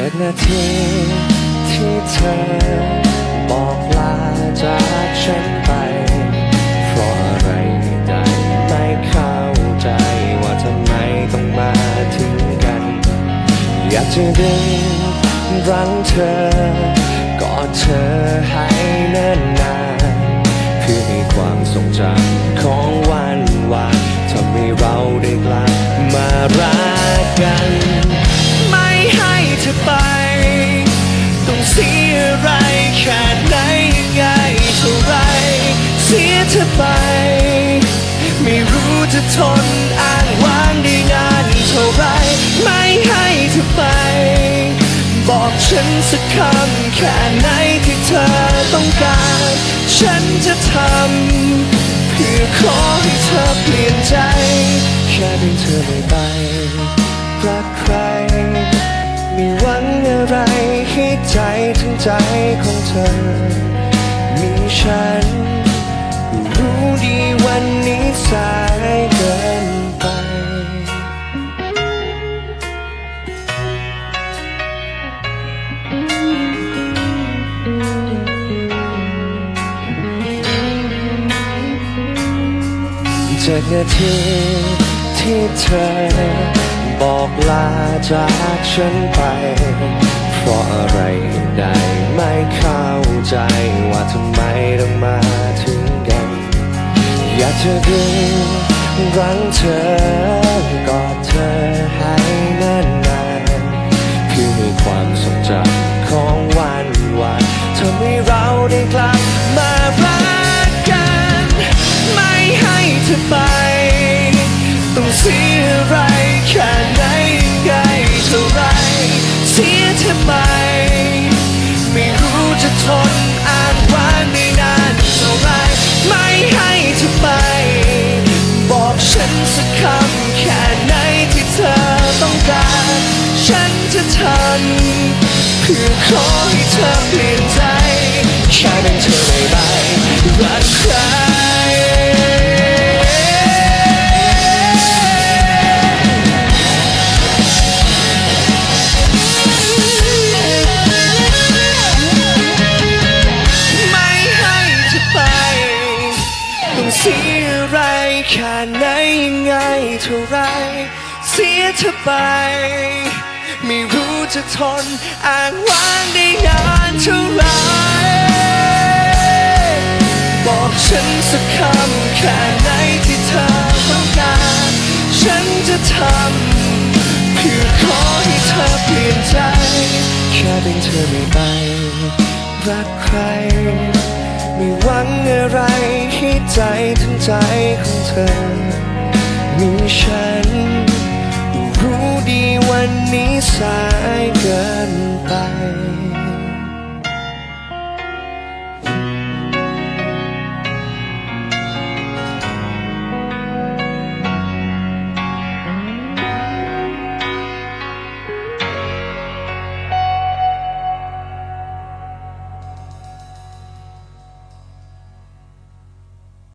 จากนาทีที่เธอบอกลาจากฉันไป เพราะอะไรได้ไม่เข้าใจว่าทำไมต้องมาถึงกัน อยากจะดึงรั้งเธอกอดเธอให้เนิ่นนาน เพื่อให้ความทรงจำของ จะทนอ้างว้างได้นานเท่าไรไม่ให้เธอไป บอกฉันสักคำแค่ไหนที่เธอต้องการ ฉันจะทำเพื่อขอให้เธอเปลี่ยนใจ แค่เพียงเธอไม่ไปรักใครไม่หวังอะไรให้ใจทั้งใจของเธอ มีฉัน จากนาทีที่เธอบอกลาจากฉันไป เพราะอะไรได้ไม่เข้าใจว่าทำไมต้องมาถึงกัน อยากจะดึงรั้งเธอกอดเธอให้แน่นนานเพื่อให้ความทรงจำของวันวานทำให้เราได้กลับ สียอะไรแค่ไหนยังไงเท่าไรเสียเธอไปไม่รู้จะทนอ่านวานได้นานเท่าไรไม่ให้เธอไป บอกฉันสักคำแค่ไหนที่เธอต้องการ ฉันจะทำเพื่อขอให้เธอเปลี่ยน แค่ไหนยังไงเท่าไร เสียเธอไป ไม่รู้จะทนอ้างว้างได้นานเท่าไร บอกฉันสักคำแค่ไหนที่เธอต้องการ ฉันจะทำเพื่อขอให้เธอเปลี่ยนใจ แค่เป็นเธอไม่ไปรักใคร ไม่หวังอะไรให้ใจทั้งใจของ อ มีฉัน รู้ดีวันนี้สายเกิน